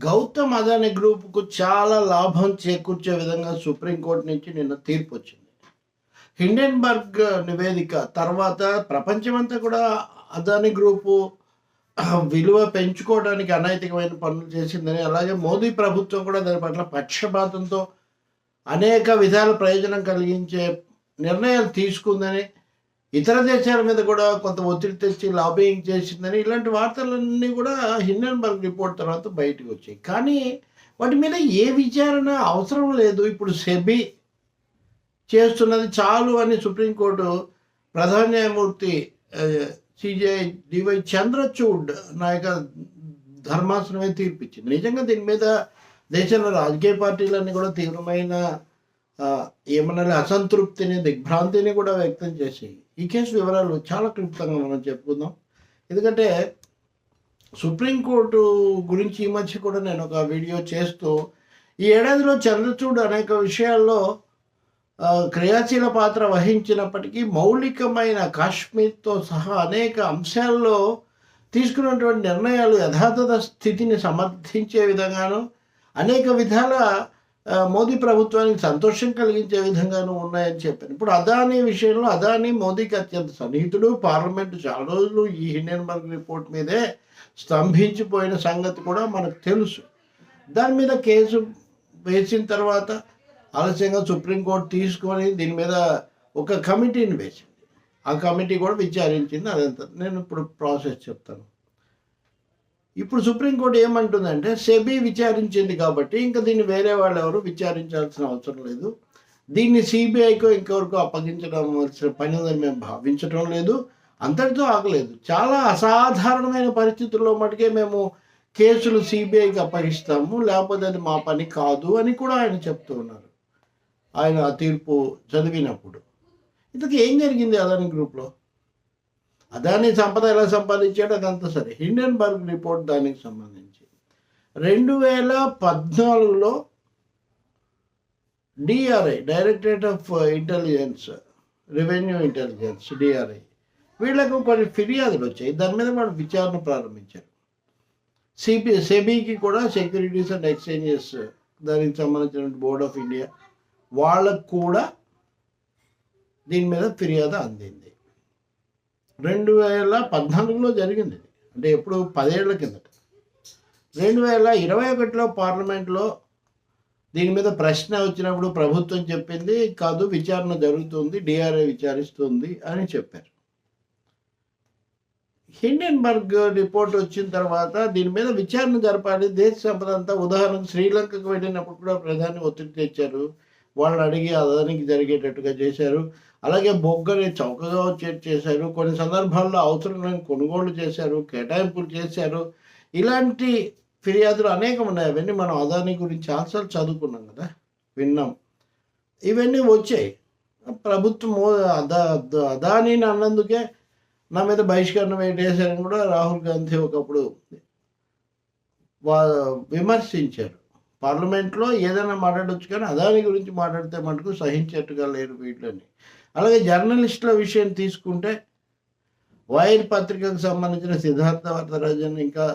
గౌతమ్ అదాని గ్రూప్కు చాలా లాభం చేకూర్చే విధంగా సుప్రీంకోర్టు నుంచి నిన్న తీర్పు వచ్చింది. హిండెన్బర్గ్ నివేదిక తర్వాత ప్రపంచమంతా కూడా అదాని గ్రూపు విలువ పెంచుకోవడానికి అనైతికమైన పనులు చేసిందని అలాగే మోదీ ప్రభుత్వం కూడా దాని పట్ల పక్షపాతంతో అనేక విధాల ప్రయోజనం కలిగించే నిర్ణయాలు తీసుకుందని ఇతర దేశాల మీద కూడా కొంత ఒత్తిడి తెచ్చి లాబింగ్ చేసిందని ఇలాంటి వార్తలన్నీ కూడా హిండన్బర్గ్ రిపోర్ట్ తర్వాత బయటకు వచ్చాయి. కానీ వాటి మీద ఏ విచారణ అవసరం లేదు. ఇప్పుడు సెబీ చేస్తున్నది చాలు అని సుప్రీంకోర్టు ప్రధాన న్యాయమూర్తి సిజే డివై చంద్రచూడ్ నాయక ధర్మాసనమే తీర్పిచ్చింది. నిజంగా దీని మీద దేశంలో రాజకీయ పార్టీలన్నీ కూడా తీవ్రమైన ఏమన్నా అసంతృప్తిని దిగ్భ్రాంతిని కూడా వ్యక్తం చేసాయి ఈ కేసు వివరాలు చాలా క్లుప్తంగా మనం చెప్పుకుందాం. ఎందుకంటే సుప్రీంకోర్టు గురించి ఈ మధ్య కూడా నేను ఒక వీడియో చేస్తూ ఈ ఏడాదిలో చంద్రచూడ్ అనేక విషయాల్లో క్రియాశీల పాత్ర వహించినప్పటికీ మౌలికమైన కాశ్మీర్తో సహా అనేక అంశాల్లో తీసుకున్నటువంటి నిర్ణయాలు యథాతథ స్థితిని సమర్థించే విధంగాను అనేక విధాల మోదీ ప్రభుత్వానికి సంతోషం కలిగించే విధంగానూ ఉన్నాయని చెప్పాను ఇప్పుడు అదానీ విషయంలో అదానీ మోదీకి అత్యంత సన్నిహితుడు పార్లమెంటు చాలా రోజులు ఈ హిండెన్బర్గ్ రిపోర్ట్ మీదే స్తంభించిపోయిన సంగతి కూడా మనకు తెలుసు. దాని మీద కేసు వేసిన తర్వాత ఆలస్యంగా సుప్రీంకోర్టు తీసుకొని దీని మీద ఒక కమిటీని వేసింది. ఆ కమిటీ కూడా విచారించింది అదంతా. నేను ఇప్పుడు ప్రాసెస్ చెప్తాను. ఇప్పుడు సుప్రీంకోర్టు ఏమంటుందంటే సెబీ విచారించింది కాబట్టి ఇంకా దీన్ని వేరే వాళ్ళు ఎవరు విచారించాల్సిన అవసరం లేదు. దీన్ని సిబిఐకో ఇంకెవరికో అప్పగించడం వలసిన పని ఉందని మేము భావించడం లేదు. అంతటితో ఆగలేదు. చాలా అసాధారణమైన పరిస్థితుల్లో మటుకే మేము కేసులు సిబిఐకి అప్పగిస్తాము లేకపోతే అది మా పని కాదు అని కూడా ఆయన చెప్తూ ఉన్నారు. ఆయన ఆ తీర్పు చదివినప్పుడు. ఇంతకీ ఏం జరిగింది అదాని గ్రూప్లో? అదాని సంపద ఎలా సంపాదించాడో? అదంతా సరే. హిండెన్బర్గ్ రిపోర్ట్ దానికి సంబంధించి. రెండు వేల పద్నాలుగులో DRI directorate of intelligence revenue intelligence DRI వీళ్ళకు కొన్ని ఫిర్యాదులు వచ్చాయి. దాని మీద వాళ్ళు విచారణ ప్రారంభించారు. సిబి సెబీకి కూడా సెక్యూరిటీస్ అండ్ ఎక్స్చేంజెస్ దానికి సంబంధించిన బోర్డ్ ఆఫ్ ఇండియా వాళ్ళకు కూడా దీని మీద ఫిర్యాదు అందింది. రెండు వేల పద్నాలుగులో జరిగింది అంటే ఎప్పుడు పదేళ్ళ కిందట. రెండు వేల ఇరవై ఒకటిలో పార్లమెంట్లో దీని మీద ప్రశ్న వచ్చినప్పుడు ప్రభుత్వం చెప్పింది కాదు విచారణ జరుగుతుంది డిఆర్ఏ విచారిస్తుంది అని చెప్పారు. హిండెన్బర్గ్ రిపోర్ట్ వచ్చిన తర్వాత దీని మీద విచారణ జరపాలి దేశ సంపద అంతా ఉదాహరణకు శ్రీలంకకు వెళ్ళినప్పుడు కూడా ప్రధాని ఒత్తిడి తెచ్చారు. వాళ్ళని అడిగి అదనికి జరిగేటట్టుగా చేశారు. అలాగే బొగ్గని చౌకగా వచ్చేట్టు చేశారు. కొన్ని సందర్భాల్లో అవసరం కొనుగోలు చేశారు కేటాయింపులు చేశారు. ఇలాంటి ఫిర్యాదులు అనేకం ఉన్నాయి. అవన్నీ మనం అదాని గురించి చాలాసార్లు చదువుకున్నాం కదా విన్నాం. ఇవన్నీ వచ్చాయి. ప్రభుత్వం అదా అదానీని అన్నందుకే నా మీద బహిష్కరణ వేటేశారని కూడా రాహుల్ గాంధీ ఒకప్పుడు వా విమర్శించారు. పార్లమెంట్లో ఏదైనా మాట్లాడొచ్చు కానీ అదాని గురించి మాట్లాడితే మటుకు సహించేట్టుగా లేరు వీళ్ళని. అలాగే జర్నలిస్టుల విషయం తీసుకుంటే వైర్ పత్రికకు సంబంధించిన సిద్ధార్థ వరదరాజన్ ఇంకా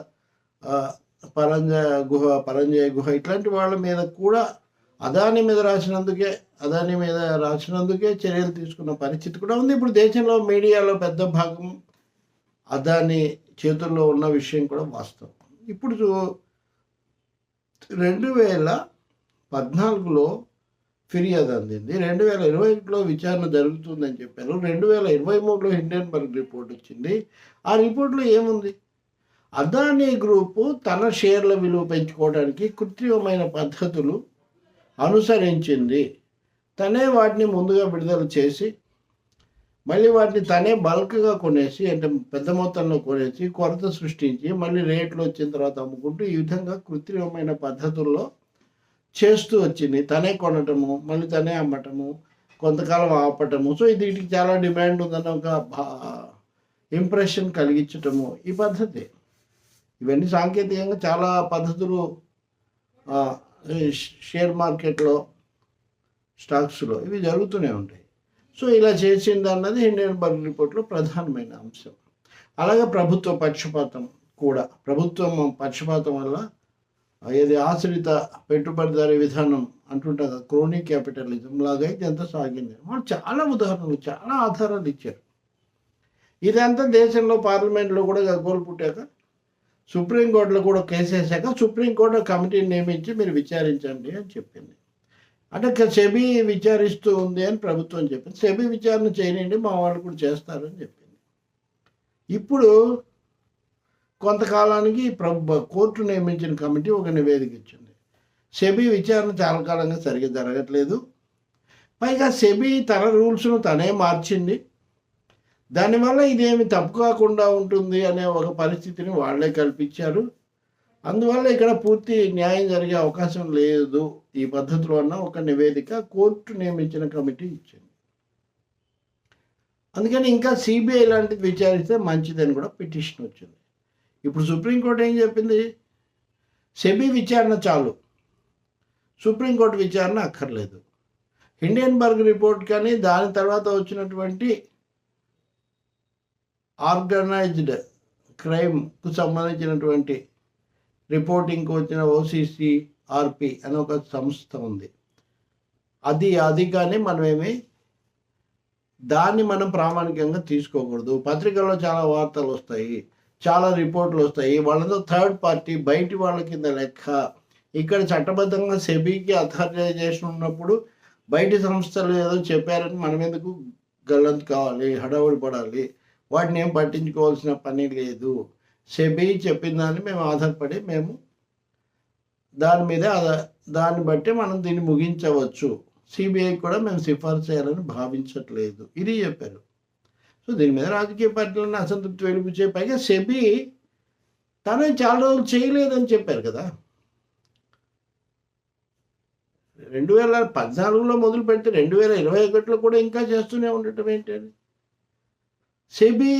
పరంజయ గుహ పరంజయ గుహ ఇట్లాంటి వాళ్ళ మీద కూడా అదాని మీద రాసినందుకే అదాని మీద రాసినందుకే చర్యలు తీసుకున్న పరిస్థితి కూడా ఉంది. ఇప్పుడు దేశంలో మీడియాలో పెద్ద భాగం అదాని చేతుల్లో ఉన్న విషయం కూడా వాస్తవం. ఇప్పుడు రెండు వేల పద్నాలుగులో ఫిర్యాదు అందింది. రెండు వేల ఇరవై ఒకటిలో విచారణ జరుగుతుందని చెప్పారు. రెండు వేల ఇరవై మూడులో హిండెన్బర్గ్ రిపోర్ట్ వచ్చింది. ఆ రిపోర్ట్లో ఏముంది? అదానీ గ్రూపు తన షేర్ల విలువ పెంచుకోవడానికి కృత్రిమమైన పద్ధతులు అనుసరించింది. తనే వాటిని ముందుగా విడుదల చేసి మళ్ళీ వాటిని తనే బల్క్గా కొనేసి అంటే పెద్ద మొత్తంలో కొనేసి కొరత సృష్టించి మళ్ళీ రేట్లు వచ్చిన తర్వాత అమ్ముకుంటూ ఈ విధంగా కృత్రిమమైన పద్ధతుల్లో చేస్తూ వచ్చింది. తనే కొనటము మళ్ళీ తనే అమ్మటము కొంతకాలం ఆపటము. సో ఇది వీటికి చాలా డిమాండ్ ఉందన్న ఒక ఇంప్రెషన్ కలిగించటము ఈ పద్ధతి. ఇవన్నీ సాంకేతికంగా చాలా పద్ధతులు షేర్ మార్కెట్లో స్టాక్స్లో ఇవి జరుగుతూనే ఉంటాయి. సో ఇలా చేసింది అన్నది హిండెన్బర్గ్ రిపోర్ట్లో ప్రధానమైన అంశం. అలాగే ప్రభుత్వ పక్షపాతం కూడా. ప్రభుత్వం పక్షపాతం వల్ల ఏది ఆశ్రిత పెట్టుబడిదారీ విధానం అంటుంటుంది క్రోనీ క్యాపిటలిజం లాగా ఇదంతా సాగింది. వాళ్ళు చాలా ఉదాహరణలు చాలా ఆధారాలు ఇచ్చారు. ఇదంతా దేశంలో పార్లమెంట్లో కూడా గగ్గోలు పుట్టాక సుప్రీంకోర్టులో కూడా కేసు వేసాక సుప్రీంకోర్టు కమిటీని నియమించి మీరు విచారించండి అని చెప్పింది. అంటే సెబీ విచారిస్తూ ఉంది అని ప్రభుత్వం చెప్పింది. సెబీ విచారణ చేయనండి మా వాళ్ళు కూడా చేస్తారని చెప్పింది. ఇప్పుడు కొంతకాలానికి ప్రభు కోర్టు నియమించిన కమిటీ ఒక నివేదిక ఇచ్చింది. సెబీ విచారణ చాలా కాలంగా సరిగ్గా జరగట్లేదు. పైగా సెబీ తన రూల్స్ను తనే మార్చింది. దానివల్ల ఇదేమి తప్పు కాకుండా ఉంటుంది అనే ఒక పరిస్థితిని వాళ్ళే కల్పించారు. అందువల్ల ఇక్కడ పూర్తి న్యాయం జరిగే అవకాశం లేదు ఈ పద్ధతిలో అన్న ఒక నివేదిక కోర్టు నియమించిన కమిటీ ఇచ్చింది. అందుకని ఇంకా సిబిఐ లాంటిది విచారిస్తే మంచిదని కూడా పిటిషన్ వచ్చింది. ఇప్పుడు సుప్రీంకోర్టు ఏం చెప్పింది? సెబీ విచారణ చాలు. సుప్రీంకోర్టు విచారణ అక్కర్లేదు. హిండెన్బర్గ్ రిపోర్ట్ కానీ దాని తర్వాత వచ్చినటువంటి ఆర్గనైజ్డ్ క్రైమ్కు సంబంధించినటువంటి రిపోర్టింగ్కి వచ్చిన ఓసీసీఆర్పి అని అనే ఒక సంస్థ ఉంది. అది అది కానీ మనమేమి దాన్ని మనం ప్రామాణికంగా తీసుకోకూడదు. పత్రికల్లో చాలా వార్తలు వస్తాయి చాలా రిపోర్ట్లు వస్తాయి. వాళ్ళతో థర్డ్ పార్టీ బయటి వాళ్ళ కింద లెక్క. ఇక్కడ చట్టబద్ధంగా సెబీకి అథారిటైజేషన్ ఉన్నప్పుడు బయటి సంస్థలు ఏదో చెప్పారని మనం ఎందుకు గల్లంతు కావాలి హడావుడి పడాలి? వాటిని ఏం పట్టించుకోవాల్సిన పని లేదు. సెబీ చెప్పిన దాన్ని మేము ఆధారపడి మేము దాని మీద దాన్ని బట్టి మనం దీన్ని ముగించవచ్చు. సిబిఐ కూడా మేము సిఫార్సు చేయాలని భావించట్లేదు. ఇది చెప్పారు. సో దీని మీద రాజకీయ పార్టీలను అసంతృప్తి వెలిపించే పైగా సెబీ తనే చాలా రోజులు చేయలేదని చెప్పారు కదా. రెండు వేల పద్నాలుగులో మొదలు పెడితే రెండు వేల ఇరవై ఒకటిలో కూడా ఇంకా చేస్తూనే ఉండటం ఏంటని సెబీ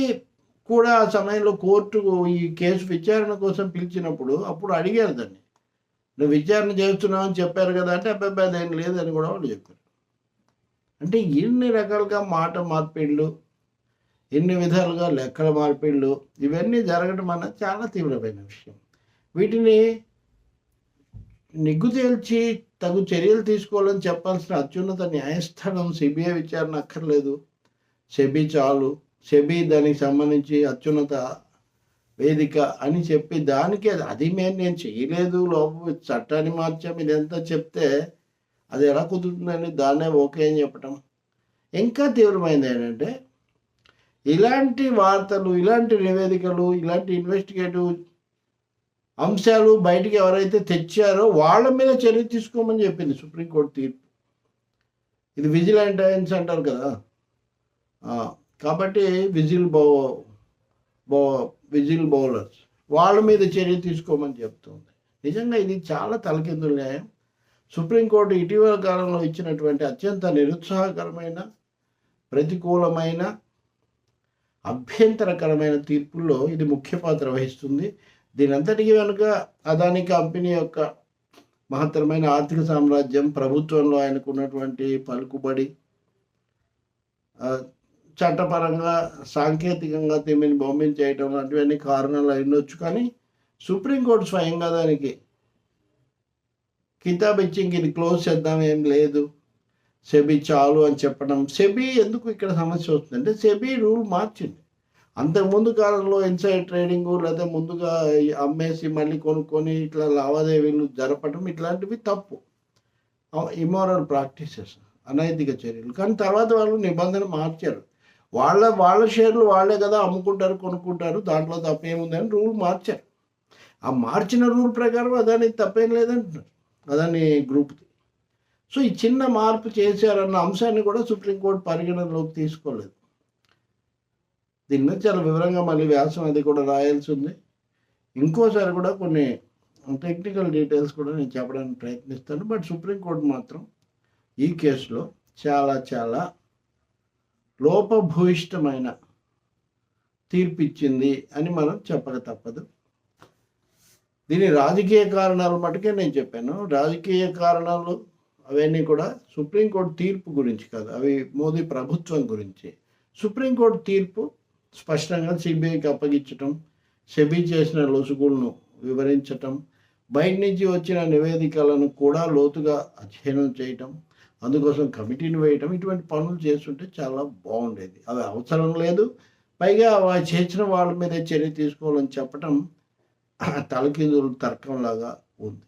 కూడా ఆ సమయంలో కోర్టు ఈ కేసు విచారణ కోసం పిలిచినప్పుడు అప్పుడు అడిగారు దాన్ని. నువ్వు విచారణ చేస్తున్నావు అని చెప్పారు కదా అంటే అబ్బాయి అదేం లేదని కూడా వాళ్ళు చెప్పారు. అంటే ఇన్ని రకాలుగా మాట మార్పిళ్ళు ఎన్ని విధాలుగా లెక్కల మార్పిళ్ళు ఇవన్నీ జరగడం అన్నది చాలా తీవ్రమైన విషయం. వీటిని నిగ్గు తేల్చి తగు చర్యలు తీసుకోవాలని చెప్పాల్సిన అత్యున్నత న్యాయస్థానం సిబిఐ విచారణ అక్కర్లేదు. సెబీ చాలు. సెబీ దానికి సంబంధించి అత్యున్నత వేదిక అని చెప్పి దానికి అది- అది మేము నేను చేయలేదు. లోపల చట్టాన్ని మార్చాం. ఇదంతా చెప్తే అది ఎలా కుదురుతుందని దాన్నే ఓకే అని చెప్పటం. ఇంకా తీవ్రమైనది ఏంటంటే ఇలాంటి వార్తలు ఇలాంటి నివేదికలు ఇలాంటి ఇన్వెస్టిగేటివ్ అంశాలు బయటికి ఎవరైతే తెచ్చారో వాళ్ళ మీద చర్య తీసుకోమని చెప్పింది సుప్రీంకోర్టు తీర్పు. ఇది విజిలెంటైన్స్ అంటారు కదా? కాబట్టి whistle blow blow whistle blowers వాళ్ళ మీద చర్య తీసుకోమని చెప్తుంది. నిజంగా ఇది చాలా తలకిందుల న్యాయం. సుప్రీంకోర్టు ఇటీవల కాలంలో ఇచ్చినటువంటి అత్యంత నిరుత్సాహకరమైన ప్రతికూలమైన అభ్యంతరకరమైన తీర్పుల్లో ఇది ముఖ్య పాత్ర వహిస్తుంది. దీనంతటికి వెనుక అదాని కంపెనీ యొక్క మహత్తరమైన ఆర్థిక సామ్రాజ్యం ప్రభుత్వంలో ఆయనకు ఉన్నటువంటి పలుకుబడి చట్టపరంగా సాంకేతికంగా తిమ్మిని బొమ్మించేయటం లాంటివన్నీ కారణాలు అయినొచ్చు కానీ సుప్రీంకోర్టు స్వయంగా దానికి కితాబ్ ఇచ్చి ఇంక ఇది క్లోజ్ చేద్దాం ఏం లేదు. సెబీ చాలు అని చెప్పడం. సెబీ ఎందుకు ఇక్కడ సమస్య వస్తుందంటే సెబీ రూల్ మార్చింది. అంతకుముందు కాలంలో ఇన్సైడ్ ట్రేడింగ్ లేదా ముందుగా అమ్మేసి మళ్ళీ కొనుక్కొని ఇట్లా లావాదేవీలు జరపడం ఇట్లాంటివి తప్పు. ఇమోరల్ ప్రాక్టీసెస్ అనైతిక చర్యలు. కానీ తర్వాత వాళ్ళు నిబంధన మార్చారు. వాళ్ళ వాళ్ళ షేర్లు వాళ్ళే కదా అమ్ముకుంటారు కొనుక్కుంటారు దాంట్లో తప్పేముందని రూల్ మార్చారు. ఆ మార్చిన రూల్ ప్రకారం అదాని తప్పేం లేదంటున్నారు. అదాని గ్రూప్ది. సో ఈ చిన్న మార్పు చేశారన్న అంశాన్ని కూడా సుప్రీంకోర్టు పరిగణనలోకి తీసుకోలేదు. దీని మీద చాలా వివరంగా మళ్ళీ వ్యాసం అది కూడా రాయాల్సి ఉంది. ఇంకోసారి కూడా కొన్ని టెక్నికల్ డీటెయిల్స్ కూడా నేను చెప్పడానికి ప్రయత్నిస్తాను. బట్ సుప్రీంకోర్టు మాత్రం ఈ కేసులో చాలా చాలా లోపభూయిష్టమైన తీర్పిచ్చింది అని మనం చెప్పక తప్పదు. దీని రాజకీయ కారణాలు మటుకే నేను చెప్పాను. రాజకీయ కారణాలు అవన్నీ కూడా సుప్రీంకోర్టు తీర్పు గురించి కాదు అవి మోదీ ప్రభుత్వం గురించి. సుప్రీంకోర్టు తీర్పు స్పష్టంగా సిబిఐకి అప్పగించటం సెబీ చేసిన లొసుగులను వివరించటం బయట నుంచి వచ్చిన నివేదికలను కూడా లోతుగా అధ్యయనం చేయటం అందుకోసం కమిటీని వేయటం ఇటువంటి పనులు చేస్తుంటే చాలా బాగుండేది. అవి అవసరం లేదు. పైగా చేసిన వాళ్ళ మీద చర్య తీసుకోవాలని చెప్పటం తలకిందులు తర్కంలాగా ఉంది.